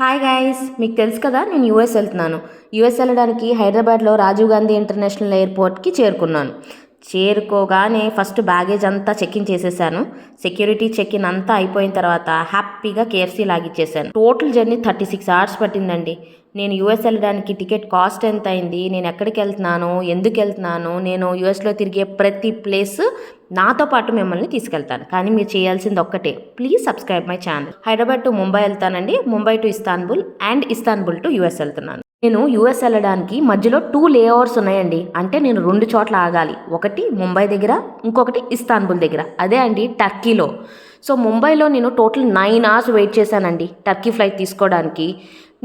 Hi guys మీకు తెలుసు కదా నేను యూఎస్ వెళ్తున్నాను. యూఎస్ వెళ్ళడానికి హైదరాబాద్లో రాజీవ్ గాంధీ ఇంటర్నేషనల్ ఎయిర్పోర్ట్కి చేరుకున్నాను. చేరుకోగానే ఫస్ట్ బ్యాగేజ్ అంతా చెక్ఇన్ చేసేసాను. సెక్యూరిటీ చెక్ ఇన్ అంతా అయిపోయిన తర్వాత హ్యాపీగా KFC లాగిచ్చేసాను. Total journey thirty six hours పట్టిందండి. నేను యూఎస్ వెళ్ళడానికి టికెట్ కాస్ట్ ఎంత అయింది? నేను ఎక్కడికి వెళ్తున్నాను? ఎందుకు వెళ్తున్నాను? నేను యూఎస్లో తిరిగే ప్రతి ప్లేస్ నాతో పాటు మిమ్మల్ని తీసుకెళ్తాను. కానీ మీరు చేయాల్సింది ఒక్కటే. Please subscribe my channel Hyderabad to Mumbai వెళ్తానండి. Mumbai to Istanbul and Istanbul to US వెళ్తున్నాను. నేను యూఎస్ వెళ్ళడానికి మధ్యలో టూ లేఅవర్స్ ఉన్నాయండి. అంటే నేను రెండు చోట్ల ఆగాలి. ఒకటి ముంబై దగ్గర ఇంకొకటి ఇస్తాన్బుల్ దగ్గర. అదే అండి టర్కీలో. సో ముంబైలో నేను టోటల్ నైన్ అవర్స్ వెయిట్ చేశానండి టర్కీ ఫ్లైట్ తీసుకోవడానికి.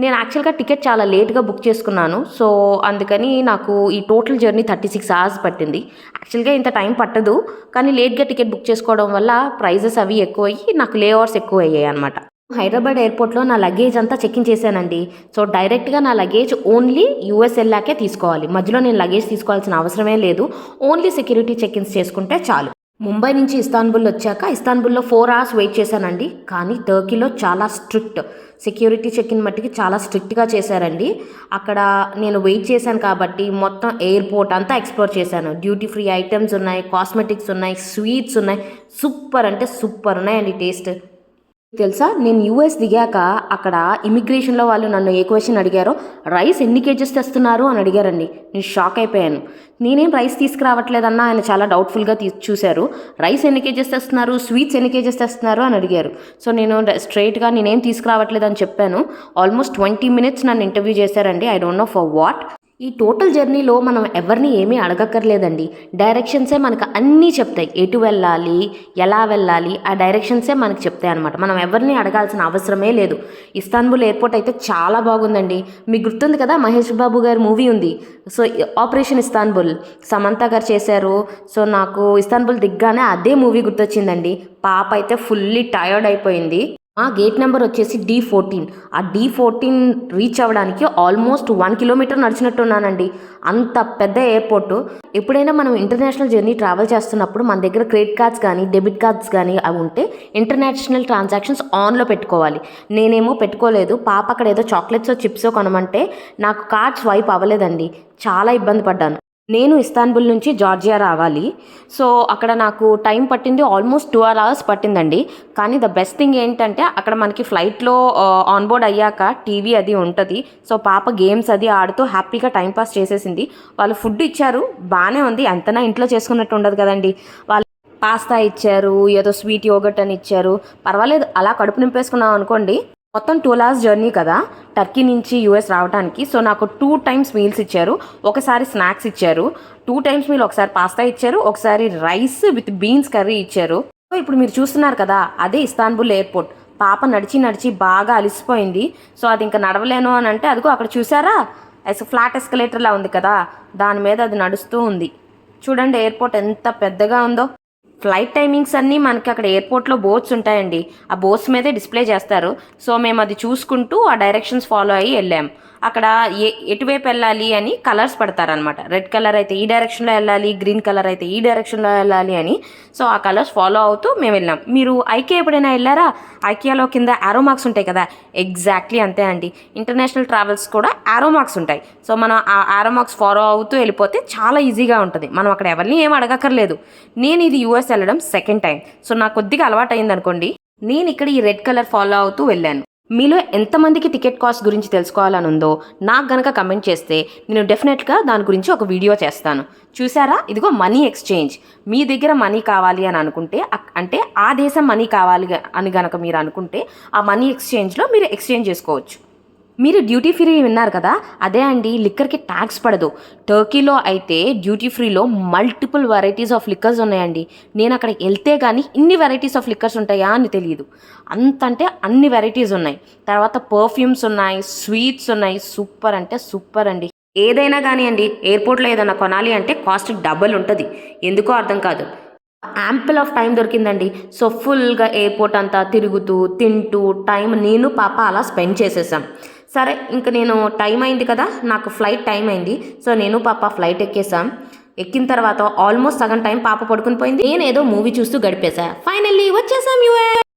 నేను యాక్చువల్గా టికెట్ చాలా లేట్గా బుక్ చేసుకున్నాను. సో అందుకని నాకు ఈ total journey thirty six hours పట్టింది యాక్చువల్గా ఇంత టైం పట్టదు. కానీ లేట్గా టికెట్ బుక్ చేసుకోవడం వల్ల ప్రైజెస్ అవి ఎక్కువ అయ్యి నాకు లే అవర్స్ ఎక్కువ అయ్యాయి అనమాట హైదరాబాద్ ఎయిర్పోర్ట్లో నా లగేజ్ అంతా చెక్ చేశానండి. సో డైరెక్ట్గా నా లగేజ్ ఓన్లీ యూఎస్ వెళ్ళాకే తీసుకోవాలి. మధ్యలో నేను లగేజ్ తీసుకోవాల్సిన అవసరమే లేదు. ఓన్లీ సెక్యూరిటీ చెక్ చేసుకుంటే చాలు. ముంబై నుంచి ఇస్తాన్బుల్ వచ్చాక ఇస్తాన్బుల్లో ఫోర్ అవర్స్ వెయిట్ చేశానండి. కానీ టర్కీలో చాలా స్ట్రిక్ట్. సెక్యూరిటీ చెక్ ఇన్ మట్టికి చాలా స్ట్రిక్ట్గా చేశారండి. అక్కడ నేను వెయిట్ చేశాను కాబట్టి మొత్తం ఎయిర్పోర్ట్ అంతా ఎక్స్ప్లోర్ చేశాను. డ్యూటీ ఫ్రీ ఐటమ్స్ ఉన్నాయి కాస్మెటిక్స్ ఉన్నాయి స్వీట్స్ ఉన్నాయి. సూపర్ అంటే సూపర్ ఉన్నాయండి టేస్ట్. తెలుసా? నేను యూఎస్ దిగాక అక్కడ ఇమిగ్రేషన్లో వాళ్ళు నన్ను ఏ క్వశ్చన్ అడిగారో రైస్ ఎన్ని కేజెస్ తెస్తున్నారు? అని అడిగారండి. నేను షాక్ అయిపోయాను. నేనేం రైస్ తీసుకురావట్లేదన్నా ఆయన చాలా డౌట్ఫుల్గా తీ చూశారు. రైస్ ఎన్ని కేజెస్ తెస్తున్నారు? స్వీట్స్ ఎన్ని కేజెస్ తెస్తున్నారు? అని అడిగారు. సో నేను స్ట్రైట్గా నేనేం తీసుకురావట్లేదని చెప్పాను. ఆల్మోస్ట్ ట్వంటీ మినిట్స్ నన్ను ఇంటర్వ్యూ చేశారండి. I don't know for what. ఈ టోటల్ జర్నీలో మనం ఎవరిని ఏమీ అడగక్కర్లేదండి. డైరెక్షన్సే మనకు అన్నీ చెప్తాయి. ఎటు వెళ్ళాలి ఎలా వెళ్ళాలి ఆ డైరెక్షన్సే మనకు చెప్తాయి అనమాట మనం ఎవరిని అడగాల్సిన అవసరమే లేదు. ఇస్తాన్బుల్ ఎయిర్పోర్ట్ అయితే చాలా బాగుందండి. మీకు గుర్తుంది కదా మహేష్ బాబు గారి మూవీ ఉంది. So operation Istanbul. సమంత గారు చేశారు. సో నాకు ఇస్తాన్బుల్ దిగ్గానే అదే మూవీ గుర్తొచ్చిందండి. పాప అయితే ఫుల్లీ టయర్డ్ అయిపోయింది. ఆ గేట్ నెంబర్ వచ్చేసి డి ఫోర్టీన్. ఆ డి ఫోర్టీన్ రీచ్ అవ్వడానికి ఆల్మోస్ట్ వన్ కిలోమీటర్ నడిచినట్టున్నానండి. అంత పెద్ద ఎయిర్పోర్టు. ఎప్పుడైనా మనం ఇంటర్నేషనల్ జర్నీ ట్రావెల్ చేస్తున్నప్పుడు మన దగ్గర క్రెడిట్ కార్డ్స్ కానీ డెబిట్ కార్డ్స్ కానీ అవి ఉంటే ఇంటర్నేషనల్ ట్రాన్సాక్షన్స్ ఆన్లో పెట్టుకోవాలి. నేనేమో పెట్టుకోలేదు. పాప అక్కడ ఏదో చాక్లెట్స్ చిప్స్ కొనమంటే నాకు కార్డ్ స్వైప్ అవ్వలేదండి. చాలా ఇబ్బంది పడ్డాను. నేను ఇస్తాన్బుల్ నుంచి జార్జియా రావాలి. సో అక్కడ నాకు టైం పట్టింది ఆల్మోస్ట్ టూ అవర్స్ పట్టిందండి. కానీ ద బెస్ట్ థింగ్ ఏంటంటే అక్కడ మనకి ఫ్లైట్లో ఆన్బోర్డ్ అయ్యాక టీవీ అది ఉంటుంది. సో పాప గేమ్స్ అది ఆడుతూ హ్యాపీగా టైంపాస్ చేసేసింది. వాళ్ళు ఫుడ్ ఇచ్చారు బాగానే ఉంది. ఎంతనా ఇంట్లో చేసుకున్నట్టు ఉండదు కదండి. వాళ్ళు పాస్తా ఇచ్చారు ఏదో స్వీట్ యోగట్ అని ఇచ్చారు. పర్వాలేదు అలా కడుపు నింపేసుకున్నాం అనుకోండి. మొత్తం టూ అవర్స్ జర్నీ కదా టర్కీ నుంచి యూఎస్ రావడానికి సో నాకు టూ టైమ్స్ మీల్స్ ఇచ్చారు. ఒకసారి స్నాక్స్ ఇచ్చారు. టూ టైమ్స్ మీల్ ఒకసారి పాస్తా ఇచ్చారు. ఒకసారి రైస్ విత్ బీన్స్ కర్రీ ఇచ్చారు. సో ఇప్పుడు మీరు చూస్తున్నారు కదా అదే ఇస్తాన్బుల్ ఎయిర్పోర్ట్ పాప నడిచి నడిచి బాగా అలిసిపోయింది. సో అది ఇంకా నడవలేను అని అంటే అదిగో అక్కడ చూసారా ఎస్ ఫ్లాట్ ఎస్కలేటర్లా ఉంది కదా దాని మీద అది నడుస్తూ ఉంది. చూడండి ఎయిర్పోర్ట్ ఎంత పెద్దగా ఉందో. ఫ్లైట్ టైమింగ్స్ అన్నీ మనకి అక్కడ ఎయిర్పోర్ట్లో బోట్స్ ఉంటాయండి. ఆ బోట్స్ మీదే డిస్ప్లే చేస్తారు. సో మేము అది చూసుకుంటూ ఆ డైరెక్షన్స్ ఫాలో అయ్యి వెళ్ళాం. అక్కడ ఏ ఎటువైపు వెళ్ళాలి అని కలర్స్ పెడతారనమాట రెడ్ కలర్ అయితే ఈ డైరెక్షన్లో వెళ్ళాలి గ్రీన్ కలర్ అయితే ఈ డైరెక్షన్లో వెళ్ళాలి అని. సో ఆ కలర్స్ ఫాలో అవుతూ మేము వెళ్ళాం. మీరు ఐకే ఎప్పుడైనా వెళ్ళారా? ఐకియాలో కింద ఆరో మార్క్స్ ఉంటాయి కదా? ఎగ్జాక్ట్లీ అంతే అండి. ఇంటర్నేషనల్ ట్రావెల్స్ కూడా ఆరో మార్క్స్ ఉంటాయి. సో మనం ఆ ఆరో మార్క్స్ ఫాలో అవుతూ వెళ్ళిపోతే చాలా ఈజీగా ఉంటుంది. మనం అక్కడ ఎవరిని ఏం అడగక్కర్లేదు. నేను ఇది యూఎస్ వెళ్ళడం సెకండ్ టైం సో నాకు కొద్దిగా అలవాటు అయింది అనుకోండి నేను ఇక్కడ ఈ రెడ్ కలర్ ఫాలో అవుతూ వెళ్ళాను. మీలో ఎంతమందికి టికెట్ కాస్ట్ గురించి తెలుసుకోవాలని ఉందో నాకు గనక కమెంట్ చేస్తే నేను డెఫినెట్గా దాని గురించి ఒక వీడియో చేస్తాను. చూసారా ఇదిగో మనీ ఎక్స్చేంజ్. మీ దగ్గర మనీ కావాలి అని అనుకుంటే అంటే ఆ దేశం మనీ కావాలి అని గనక మీరు అనుకుంటే ఆ మనీ ఎక్స్చేంజ్లో మీరు ఎక్స్చేంజ్ చేసుకోవచ్చు. మీరు డ్యూటీ ఫ్రీ విన్నారు కదా? అదే అండి లిక్కర్కి ట్యాక్స్ పడదు. టర్కీలో అయితే డ్యూటీ ఫ్రీలో మల్టిపుల్ వెరైటీస్ ఆఫ్ లిక్కర్స్ ఉన్నాయండి. నేను అక్కడికి వెళ్తే కానీ ఇన్ని వెరైటీస్ ఆఫ్ లిక్కర్స్ ఉంటాయా అని తెలియదు. అంతంటే అన్ని వెరైటీస్ ఉన్నాయి. తర్వాత పర్ఫ్యూమ్స్ ఉన్నాయి స్వీట్స్ ఉన్నాయి. సూపర్ అంటే సూపర్ అండి. ఏదైనా అండి ఎయిర్పోర్ట్లో ఏదైనా కొనాలి అంటే కాస్ట్ డబల్ ఉంటుంది. ఎందుకో అర్థం కాదు. యాంపుల్ ఆఫ్ టైం దొరికిందండి. సో ఫుల్గా ఎయిర్పోర్ట్ అంతా తిరుగుతూ తింటూ టైం నేను పాప అలా స్పెండ్ చేసేసాం. సరే ఇంక నేను టైం అయింది కదా నాకు ఫ్లైట్ టైం అయింది. సో నేను పాప ఫ్లైట్ ఎక్కేసాం ఎక్కిన తర్వాత ఆల్మోస్ట్ సగం టైం పాప పడుకుని పోయింది. నేను ఏదో మూవీ చూస్తూ గడిపేశా. ఫైనల్లీ వచ్చేసాం యూఏ